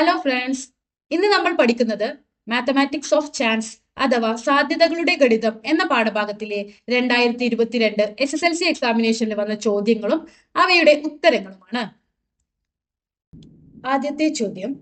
Hello friends ഇന്ന് നമ്മൾ പഠിക്കുന്നത് മാത്തമാറ്റിക്സ് ഓഫ് ചാൻസ് അഥവാ സാധ്യതകളുടെ ഗണിതം എന്ന പാഠഭാഗത്തിലെ രണ്ടായിരത്തി ഇരുപത്തിരണ്ട് എസ് എസ് എൽ സി എക്സാമിനേഷനിൽ വന്ന ചോദ്യങ്ങളും അവയുടെ ഉത്തരങ്ങളുമാണ്. ആദ്യത്തെ ചോദ്യം.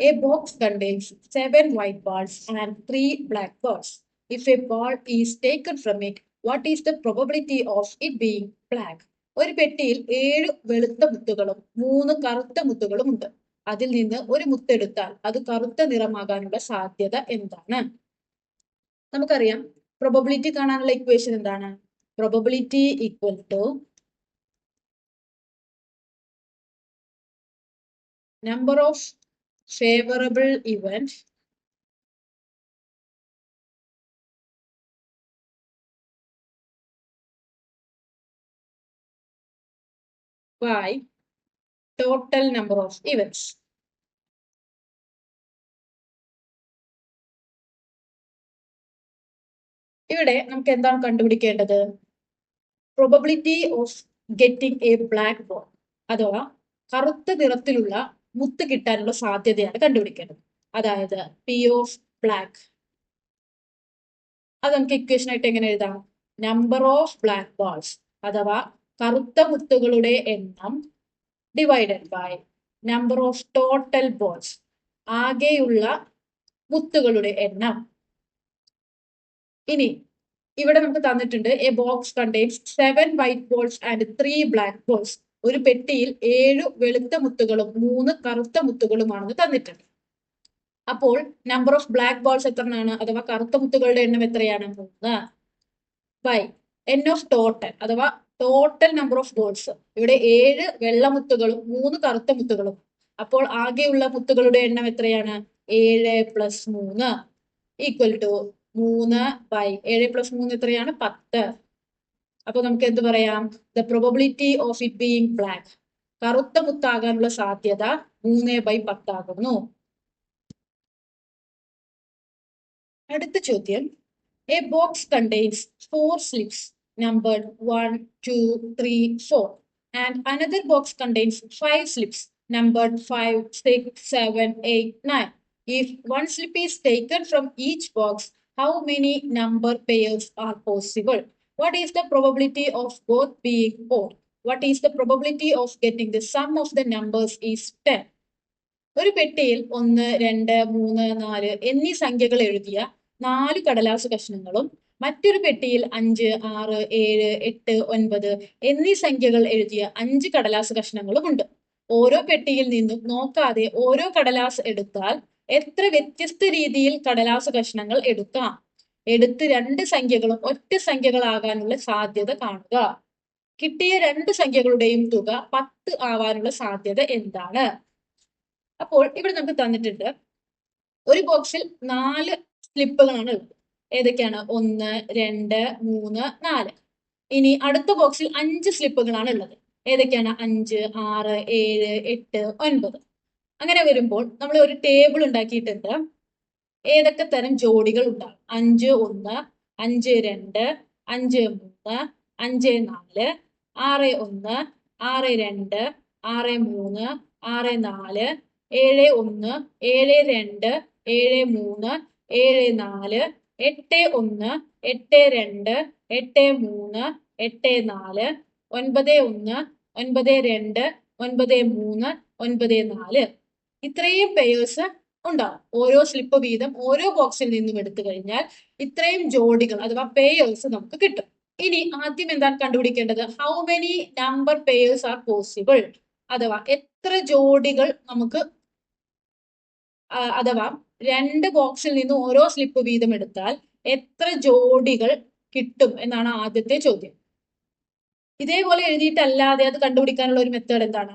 A box contains seven white balls and three black balls if a ball is taken from it what is the probability of it being black ഒരു പെട്ടിയിൽ ഏഴ് വെളുത്ത മുത്തുകളും മൂന്ന് കറുത്ത മുത്തുകളും ഉണ്ട്. അതിൽ നിന്ന് ഒരു മുത്തെടുത്താൽ അത് കറുത്ത നിറമാകാനുള്ള സാധ്യത എന്താണ് നമുക്കറിയാം പ്രൊബബിലിറ്റി കാണാനുള്ള ഇക്വേഷൻ എന്താണ് probability equal to number of favourable event by total number of events. ഇവിടെ നമുക്ക് എന്താണ് കണ്ടുപിടിക്കേണ്ടത്? Probability of getting a black ball അഥവാ കറുത്ത നിറത്തിലുള്ള മുത്ത് കിട്ടാനുള്ള സാധ്യതയാണ് കണ്ടുപിടിക്കേണ്ടത്. അതായത് പി ഓഫ് ബ്ലാക്ക് അത് നമുക്ക് ഇക്വേഷൻ ആയിട്ട് എങ്ങനെ എഴുതാം? നമ്പർ ഓഫ് ബ്ലാക്ക് ബോൾസ് അഥവാ കറുത്ത മുത്തുകളുടെ എണ്ണം divided by number of total balls ആകെയുള്ള മുത്തുകളുടെ എണ്ണം. ഇനി ഇവിടെ നമുക്ക് തന്നിട്ടുണ്ട് a box contains seven white balls and three black balls ഒരു പെട്ടിയിൽ ഏഴ് വെളുത്ത മുത്തുകളും മൂന്ന് കറുത്ത മുത്തുകളുമാണെന്ന് തന്നിട്ടുണ്ട്. അപ്പോൾ നമ്പർ ഓഫ് ബ്ലാക്ക് ബോൾസ് എത്രയാണ് അഥവാ കറുത്ത മുത്തുകളുടെ എണ്ണം എത്രയാണ്? മൂന്ന്. ബൈ എൻ ഓഫ് ടോട്ടൽ അഥവാ ടോട്ടൽ നമ്പർ ഓഫ് ബോൾസ് ഇവിടെ ഏഴ് വെള്ള മുത്തുകളും മൂന്ന് കറുത്ത മുത്തുകളും. അപ്പോൾ ആകെയുള്ള മുത്തുകളുടെ എണ്ണം എത്രയാണ്? ഏഴ് പ്ലസ് മൂന്ന് ഈക്വൽ ടു മൂന്ന് ബൈ ഏഴ് പ്ലസ് മൂന്ന് എത്രയാണ്? പത്ത്. അപ്പൊ നമുക്ക് എന്ത് പറയാം? The probability of it being black കറുത്ത മുത്താകാനുള്ള സാധ്യത മൂന്ന് ബൈ പത്താകുന്നു അടുത്ത ചോദ്യം. A box contains four slips numbered 1, 2, 3, 4. And another box contains 5 slips numbered 5, 6, 7, 8, 9. If one slip is taken from each box, how many number pairs are possible? What is the probability of both being odd? What is the probability of getting the sum of the numbers is 10? ഒരു പെട്ടിയിൽ ഒന്ന് രണ്ട് മൂന്ന് നാല് എന്നീ സംഖ്യകൾ എഴുതിയ നാല് കടലാസ് കഷ്ണങ്ങളും മറ്റൊരു പെട്ടിയിൽ അഞ്ച് ആറ് ഏഴ് എട്ട് ഒൻപത് എന്നീ സംഖ്യകൾ എഴുതിയ അഞ്ച് കടലാസ് കഷ്ണങ്ങളും ഉണ്ട് ഓരോ പെട്ടിയിൽ നിന്നും നോക്കാതെ ഓരോ കടലാസ് എടുത്താൽ എത്ര വ്യത്യസ്ത രീതിയിൽ കടലാസ കഷ്ണങ്ങൾ എടുക്കാം? എടുത്ത് രണ്ട് സംഖ്യകളും ഒറ്റ സംഖ്യകളാകാനുള്ള സാധ്യത കാണുക. കിട്ടിയ രണ്ട് സംഖ്യകളുടെയും തുക പത്ത് ആവാനുള്ള സാധ്യത എന്താണ്? അപ്പോൾ ഇവിടെ നമുക്ക് തന്നിട്ടുണ്ട് ഒരു ബോക്സിൽ നാല് സ്ലിപ്പുകളാണ് ഉള്ളത്. ഏതൊക്കെയാണ്? ഒന്ന് രണ്ട് മൂന്ന് നാല്. ഇനി അടുത്ത ബോക്സിൽ അഞ്ച് സ്ലിപ്പുകളാണ് ഉള്ളത്. ഏതൊക്കെയാണ്? അഞ്ച് ആറ് ഏഴ് എട്ട് ഒൻപത്. അങ്ങനെ വരുമ്പോൾ നമ്മൾ ഒരു ടേബിൾ ഉണ്ടാക്കിയിട്ടുണ്ട്. ഏതൊക്കെ തരം ജോഡികൾ ഉണ്ടാകും അഞ്ച് ഒന്ന് അഞ്ച് രണ്ട് അഞ്ച് മൂന്ന് അഞ്ച് നാല് ആറ് ഒന്ന് ആറ് രണ്ട് ആറ് മൂന്ന് ആറ് നാല് ഏഴ് ഒന്ന് ഏഴ് രണ്ട് ഏഴ് മൂന്ന് ഏഴ് നാല് എട്ട് ഒന്ന് എട്ട് രണ്ട് എട്ട് മൂന്ന് എട്ട് നാല് ഒൻപത് ഒന്ന് ഒൻപത് രണ്ട് ഒൻപത് മൂന്ന് ഒൻപത് നാല്. ഇത്രയും പേയേഴ്സ് ഉണ്ടാവും. ഓരോ സ്ലിപ്പ് വീതം ഓരോ ബോക്സിൽ നിന്നും എടുത്തു കഴിഞ്ഞാൽ ഇത്രയും ജോഡികൾ അഥവാ പേയേഴ്സ് നമുക്ക് കിട്ടും. ഇനി ആദ്യം എന്താണ് കണ്ടുപിടിക്കേണ്ടത്? How many number pairs are possible അഥവാ എത്ര ജോഡികൾ നമുക്ക് അഥവാ രണ്ട് ബോക്സിൽ നിന്ന് ഓരോ സ്ലിപ്പ് വീതം എടുത്താൽ എത്ര ജോഡികൾ കിട്ടും എന്നാണ് ആദ്യത്തെ ചോദ്യം. ഇതേപോലെ എഴുതിയിട്ടല്ലാതെ അത് കണ്ടുപിടിക്കാനുള്ള ഒരു മെത്തേഡ് എന്താണ്?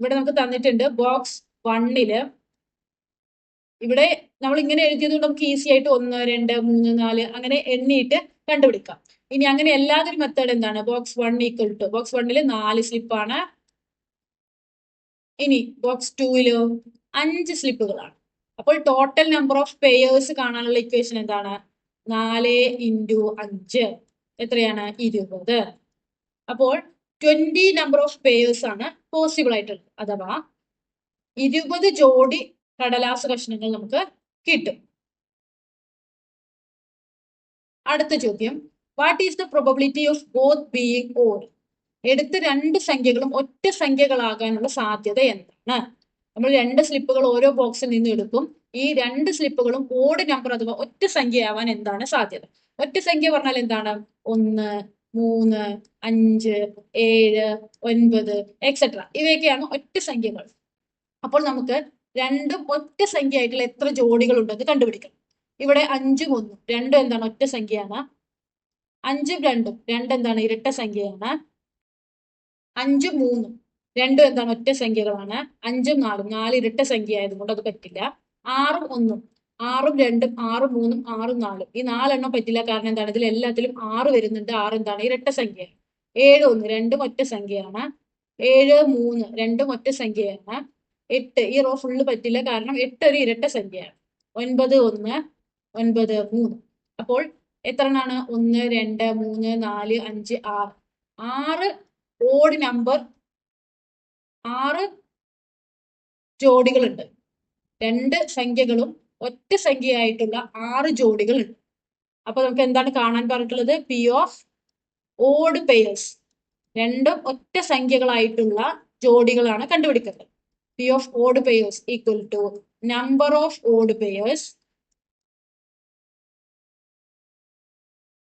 ഇവിടെ നമുക്ക് തന്നിട്ടുണ്ട് ബോക്സ് വണ്ണിൽ ഇവിടെ നമ്മൾ ഇങ്ങനെ എഴുതിയത് നമുക്ക് ഈസി ആയിട്ട് ഒന്ന് രണ്ട് മൂന്ന് നാല് അങ്ങനെ എണ്ണിയിട്ട് കണ്ടുപിടിക്കാം. ഇനി അങ്ങനെ എല്ലാതൊരു മെത്തേഡ് എന്താണ്? Box one equal to box വണ്ണിൽ നാല് സ്ലിപ്പാണ് ഇനി ബോക്സ് ടൂവിലോ അഞ്ച് സ്ലിപ്പുകളാണ് അപ്പോൾ ടോട്ടൽ നമ്പർ ഓഫ് പേയേഴ്സ് കാണാനുള്ള ഇക്വേഷൻ എന്താണ്? നാല് ഇന്റു അഞ്ച്. എത്രയാണ്? ഇരുപത്. അപ്പോൾ ട്വന്റി നമ്പർ ഓഫ് പേയേഴ്സ് ആണ് പോസിബിൾ ആയിട്ടുള്ളത്. അഥവാ ഇരുപത് ജോഡി കടലാസ് കഷ്ണങ്ങൾ നമുക്ക് കിട്ടും. അടുത്ത ചോദ്യം. What is the probability of both being odd എടുത്ത രണ്ട് സംഖ്യകളും ഒറ്റ സംഖ്യകളാകാനുള്ള സാധ്യത എന്താണ്? നമ്മൾ രണ്ട് സ്ലിപ്പുകൾ ഓരോ ബോക്സിൽ നിന്ന് എടുക്കും. ഈ രണ്ട് സ്ലിപ്പുകളും ഓഡ് നമ്പർ അഥവാ ഒറ്റ സംഖ്യയാവാൻ എന്താണ് സാധ്യത? ഒറ്റ സംഖ്യ പറഞ്ഞാൽ എന്താണ്? ഒന്ന് മൂന്ന് അഞ്ച് ഏഴ് ഒൻപത് എക്സെട്ര ഇവയൊക്കെയാണ് ഒറ്റ സംഖ്യകൾ. അപ്പോൾ നമുക്ക് രണ്ടും ഒറ്റ സംഖ്യ ആയിട്ടുള്ള എത്ര ജോഡികൾ ഉണ്ടെന്ന് കണ്ടുപിടിക്കണം ഇവിടെ അഞ്ചും ഒന്നും രണ്ടും എന്താണ് ഒറ്റ സംഖ്യയാണ്. അഞ്ചും രണ്ടും രണ്ട് എന്താണ് ഇരട്ട സംഖ്യയാണ്. അഞ്ചും മൂന്നും രണ്ടും എന്താണ് ഒറ്റ സംഖ്യകളാണ്. അഞ്ചും നാലും നാല് ഇരട്ട സംഖ്യ ആയതുകൊണ്ട് അത് പറ്റില്ല. ആറും ഒന്നും ആറും രണ്ടും ആറും മൂന്നും ആറും നാലും. ഈ നാലെണ്ണം പറ്റില്ല കാരണം എന്താണ്? ഇതിൽ എല്ലാത്തിലും ആറ് വരുന്നുണ്ട്. ആറ് എന്താണ്? ഇരട്ട സംഖ്യ ഏഴ് ഒന്ന് രണ്ടും ഒറ്റ സംഖ്യയാണ്. ഏഴ് മൂന്ന് രണ്ടും ഒറ്റ സംഖ്യയാണ്. എട്ട്. ഈ റോ ഫുള്ള് പറ്റില്ല. കാരണം എട്ട് ഒരു ഇരട്ട സംഖ്യയാണ്. ഒൻപത് ഒന്ന് ഒൻപത് മൂന്ന്. അപ്പോൾ എത്രണ്ണാണ് ഒന്ന് രണ്ട് മൂന്ന് നാല് അഞ്ച് ആറ്. ആറ് ഓഡ് നമ്പർ ആറ് ജോഡികളുണ്ട്. രണ്ട് സംഖ്യകളും ഒറ്റ സംഖ്യയായിട്ടുള്ള ആറ് ജോഡികളുണ്ട്. അപ്പൊ നമുക്ക് എന്താണ് കാണാൻ പറഞ്ഞിട്ടുള്ളത്? പി ഓഫ് ഓഡ് പെയേഴ്സ് രണ്ടും ഒറ്റ സംഖ്യകളായിട്ടുള്ള ജോഡികളാണ് കണ്ടുപിടിക്കുന്നത്. P of odd pairs equal to number of odd pairs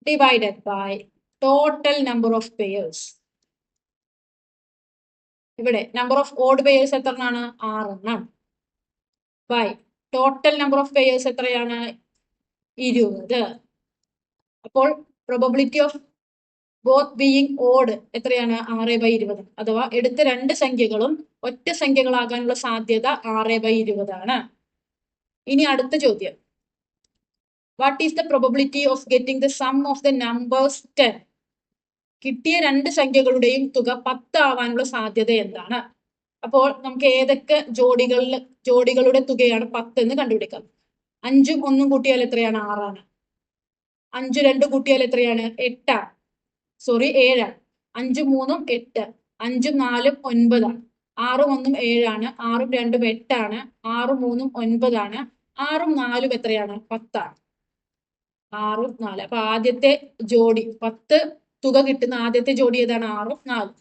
divided by total number of pairs. ഇവിടെ നമ്പർ ഓഫ് ഓഡ് പേയേഴ്സ് എത്രയാണ് ആറെണ്ണം. By total number of pairs എത്രയാണ്? ഇരുപത്. അപ്പോൾ probability of both being odd എത്രയാണ്? ആറ് ബൈ ഇരുപത്. അഥവാ എടുത്ത രണ്ട് സംഖ്യകളും ഒറ്റ സംഖ്യകളാകാനുള്ള സാധ്യത ആറ് ബൈ ഇരുപതാണ് ഇനി അടുത്ത ചോദ്യം. What is the probability of getting the sum of the numbers ten കിട്ടിയ രണ്ട് സംഖ്യകളുടെയും തുക പത്ത് ആവാനുള്ള സാധ്യത എന്താണ്? അപ്പോൾ നമുക്ക് ഏതൊക്കെ ജോഡികളിൽ ജോഡികളുടെ തുകയാണ് പത്ത് എന്ന് കണ്ടുപിടിക്കാം. അഞ്ചും ഒന്നും കൂട്ടിയാൽ എത്രയാണ്? ആറാണ്. അഞ്ചു രണ്ട് കൂട്ടിയാൽ എത്രയാണ്? എട്ടാണ്. സോറി ഏഴാണ് അഞ്ചും മൂന്നും എട്ട്. അഞ്ചും നാലും ഒൻപതാണ് ആറും ഒന്നും ഏഴാണ്. ആറും രണ്ടും എട്ടാണ്. ആറും മൂന്നും ഒൻപതാണ്. ആറും നാലും എത്രയാണ്? പത്താണ്. ആറും നാല്. അപ്പൊ ആദ്യത്തെ ജോഡി പത്ത്. തുക കിട്ടുന്ന ആദ്യത്തെ ജോഡി ഏതാണ്? ആറും നാലും.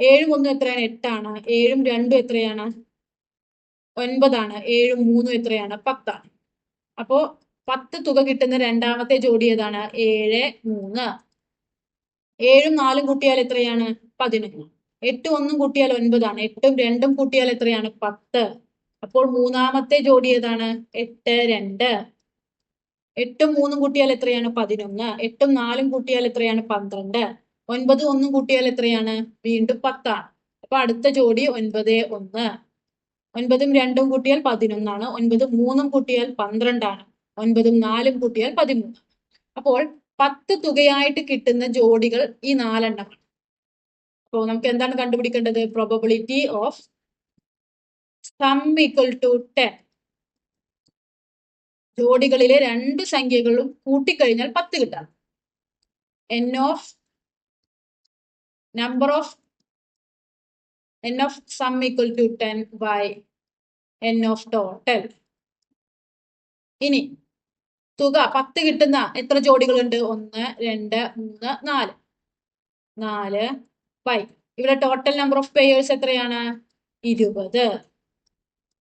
ഏഴും ഒന്നും എത്രയാണ്? എട്ടാണ്. ഏഴും രണ്ടും എത്രയാണ്? ഒൻപതാണ്. ഏഴും മൂന്നും എത്രയാണ്? പത്താണ്. അപ്പോ പത്ത് തുക കിട്ടുന്ന രണ്ടാമത്തെ ജോഡി ഏതാണ്? ഏഴ് മൂന്ന്. ഏഴും നാലും കൂട്ടിയാൽ എത്രയാണ്? പതിനൊന്ന് എട്ടും ഒന്നും കൂട്ടിയാൽ ഒൻപതാണ്. എട്ടും രണ്ടും കൂട്ടിയാൽ എത്രയാണ്? പത്ത്. അപ്പോൾ മൂന്നാമത്തെ ജോഡി ഏതാണ്? എട്ട് രണ്ട്. എട്ടും മൂന്നും കൂട്ടിയാൽ എത്രയാണ്? പതിനൊന്ന്. എട്ടും നാലും കൂട്ടിയാൽ എത്രയാണ്? പന്ത്രണ്ട്. ഒൻപത് ഒന്നും കൂട്ടിയാൽ എത്രയാണ്? വീണ്ടും പത്താണ്. അപ്പൊ അടുത്ത ജോഡി ഒൻപത് ഒന്ന്. ഒൻപതും രണ്ടും കൂട്ടിയാൽ പതിനൊന്നാണ്. ഒൻപതും മൂന്നും കൂട്ടിയാൽ പന്ത്രണ്ടാണ്. ഒൻപതും നാലും കൂട്ടിയാൽ പതിമൂന്ന് അപ്പോൾ പത്ത് തുകയായിട്ട് കിട്ടുന്ന ജോഡികൾ ഈ നാലെണ്ണമാണ് അപ്പോൾ നമുക്ക് എന്താണ് കണ്ടുപിടിക്കേണ്ടത്? Probability of sum equal to ten ജോഡികളിലെ രണ്ട് സംഖ്യകളും കൂട്ടിക്കഴിഞ്ഞാൽ പത്ത് കിട്ടാം. N of number of N of sum equal to ten by N of total ഇനി തുക പത്ത് കിട്ടുന്ന എത്ര ജോഡികളുണ്ട്? ഒന്ന് രണ്ട് മൂന്ന് നാല്. നാല് ഫൈവ് ഇവിടെ ടോട്ടൽ നമ്പർ ഓഫ് പേയേഴ്സ് എത്രയാണ്? ഇരുപത്.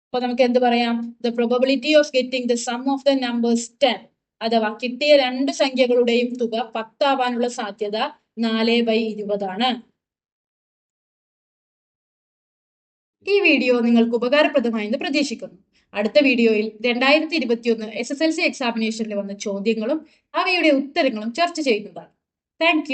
അപ്പൊ നമുക്ക് എന്ത് പറയാം? The probability of getting the sum of the numbers ten അഥവാ കിട്ടിയ രണ്ട് സംഖ്യകളുടെയും തുക പത്താവാനുള്ള സാധ്യത നാല് ബൈ ഇരുപതാണ്. ഈ വീഡിയോ നിങ്ങൾക്ക് ഉപകാരപ്രദമായി എന്ന് പ്രതീക്ഷിക്കുന്നു. അടുത്ത വീഡിയോയിൽ രണ്ടായിരത്തി ഇരുപത്തിയൊന്ന് എസ് എസ് എൽ സി എക്സാമിനേഷനിൽ വന്ന ചോദ്യങ്ങളും അവയുടെ ഉത്തരങ്ങളും ചർച്ച ചെയ്യുന്നതാണ്. താങ്ക്